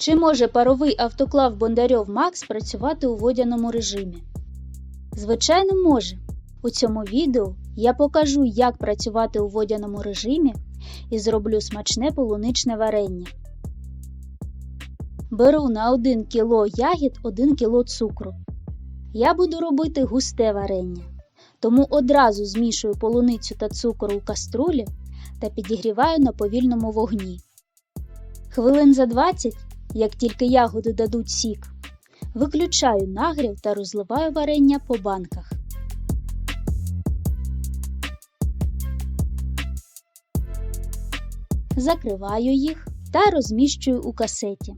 Чи може паровий автоклав Бондарьов Макс працювати у водяному режимі? Звичайно, може. У цьому відео я покажу, як працювати у водяному режимі і зроблю смачне полуничне варення. Беру на 1 кг ягід 1 кг цукру. Я буду робити густе варення, тому одразу змішую полуницю та цукор у каструлі та підігріваю на повільному вогні. Хвилин за 20, як тільки ягоди дадуть сік, виключаю нагрів та розливаю варення по банках. Закриваю їх та розміщую у касеті.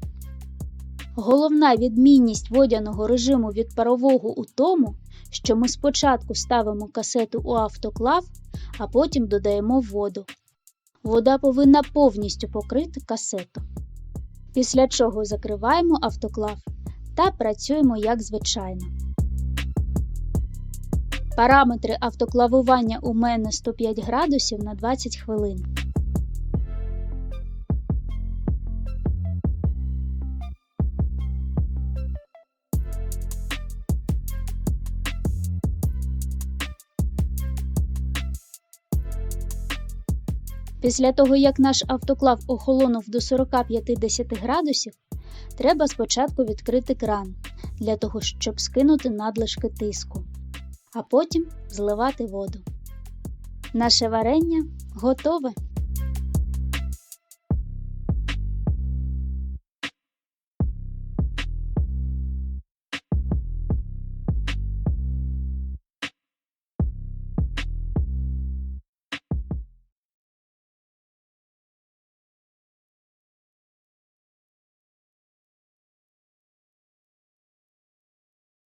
Головна відмінність водяного режиму від парового у тому, що ми спочатку ставимо касету у автоклав, а потім додаємо воду. Вода повинна повністю покрити касету. Після чого закриваємо автоклав та працюємо як звичайно. Параметри автоклавування у мене 105 градусів на 20 хвилин. Після того, як наш автоклав охолонув до 40-50 градусів, треба спочатку відкрити кран для того, щоб скинути надлишки тиску, а потім зливати воду. Наше варення готове.